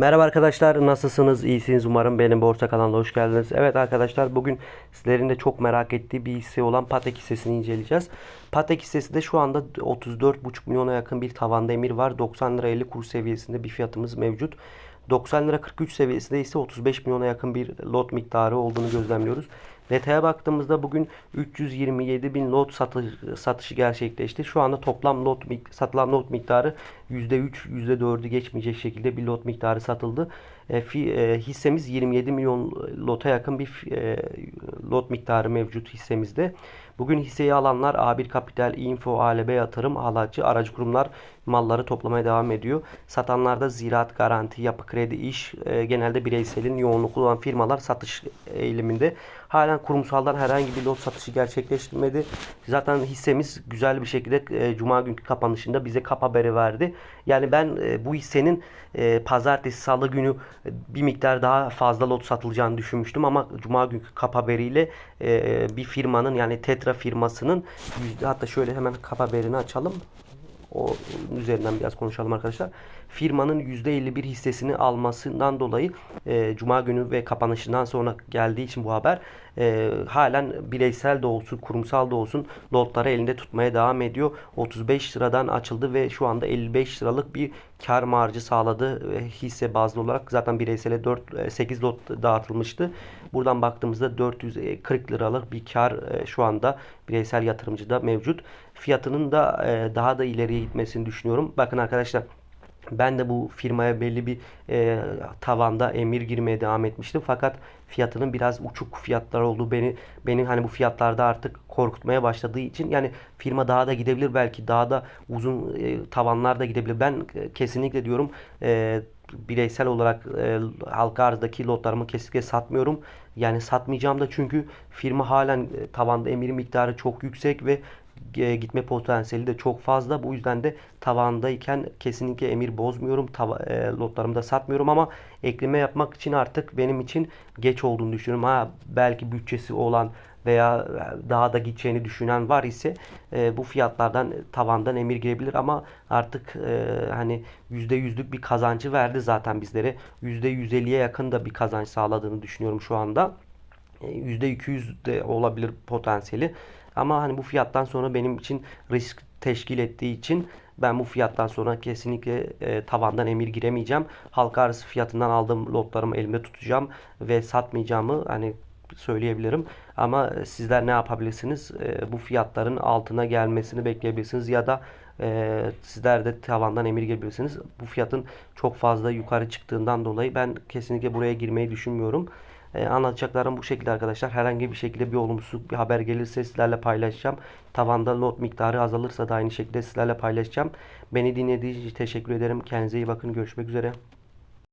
Merhaba arkadaşlar nasılsınız iyisiniz umarım benim borsa kanalına hoş geldiniz. Evet arkadaşlar bugün sizlerin de çok merak ettiği bir hisse olan Patek hissesini inceleyeceğiz. Patek hissesi de şu anda 34,5 milyona yakın bir tavanda emir var. 90 lira 50 kuruş seviyesinde bir fiyatımız mevcut. 90 lira 43 seviyesinde ise 35 milyona yakın bir lot miktarı olduğunu gözlemliyoruz. Detaya baktığımızda bugün 327 bin lot satış, satışı gerçekleşti. Şu anda toplam lot satılan lot miktarı %3, %4'ü geçmeyecek şekilde bir lot miktarı satıldı. E, fi, e, hissemiz 27 milyon lota yakın bir e, lot miktarı mevcut hissemizde. Bugün hisseyi alanlar A1 Kapital, Info, ALB Yatırım, Halacı, aracı kurumlar malları toplamaya devam ediyor. Satanlarda ziraat, garanti, yapı kredi, iş e, genelde bireyselin yoğunluklu olan firmalar satış eğiliminde. Halen kurumsaldan herhangi bir lot satışı gerçekleştirmedi. Zaten hissemiz güzel bir şekilde e, Cuma günkü kapanışında bize kap haberi verdi. Yani ben e, bu hissenin e, pazartesi, salı günü e, bir miktar daha fazla lot satılacağını düşünmüştüm ama Cuma günkü kap haberiyle e, bir firmanın yani Tetra firmasının yüzde hatta şöyle hemen kap haberini açalım. O üzerinden biraz konuşalım arkadaşlar. Firmanın %51 hissesini almasından dolayı e, Cuma günü ve kapanışından sonra geldiği için bu haber e, halen bireysel de olsun kurumsal da olsun lotları elinde tutmaya devam ediyor. 35 liradan açıldı ve şu anda 55 liralık bir kar marjı sağladı e, hisse bazlı olarak. Zaten bireysele 4 8 lot dağıtılmıştı. Buradan baktığımızda 440 liralık bir kar e, şu anda bireysel yatırımcıda mevcut. Fiyatının da e, daha da ileriye gitmesini düşünüyorum. Bakın arkadaşlar ben de bu firmaya belli bir e, tavanda emir girmeye devam etmiştim. Fakat fiyatının biraz uçuk fiyatlar olduğu beni beni hani bu fiyatlarda artık korkutmaya başladığı için yani firma daha da gidebilir belki daha da uzun e, tavanlar da gidebilir. Ben e, kesinlikle diyorum e, bireysel olarak e, halka arzdaki lotlarımı kesinlikle satmıyorum. Yani satmayacağım da çünkü firma halen e, tavanda emir miktarı çok yüksek ve gitme potansiyeli de çok fazla. Bu yüzden de tavandayken kesinlikle emir bozmuyorum. Tava, e, lotlarımı da satmıyorum ama ekleme yapmak için artık benim için geç olduğunu düşünüyorum. Ha belki bütçesi olan veya daha da gideceğini düşünen var ise e, bu fiyatlardan tavandan emir girebilir ama artık e, hani %100'lük bir kazancı verdi zaten bizlere. %150'ye yakın da bir kazanç sağladığını düşünüyorum şu anda. %200 de olabilir potansiyeli. Ama hani bu fiyattan sonra benim için risk teşkil ettiği için ben bu fiyattan sonra kesinlikle e, tavandan emir giremeyeceğim. Halka arası fiyatından aldığım lotlarımı elimde tutacağım ve satmayacağımı hani söyleyebilirim. Ama sizler ne yapabilirsiniz? E, bu fiyatların altına gelmesini bekleyebilirsiniz ya da e, sizler de tavandan emir girebilirsiniz. Bu fiyatın çok fazla yukarı çıktığından dolayı ben kesinlikle buraya girmeyi düşünmüyorum. E, anlatacaklarım bu şekilde arkadaşlar. Herhangi bir şekilde bir olumsuzluk bir haber gelirse sizlerle paylaşacağım. Tavanda lot miktarı azalırsa da aynı şekilde sizlerle paylaşacağım. Beni dinlediğiniz için teşekkür ederim. Kendinize iyi bakın. Görüşmek üzere.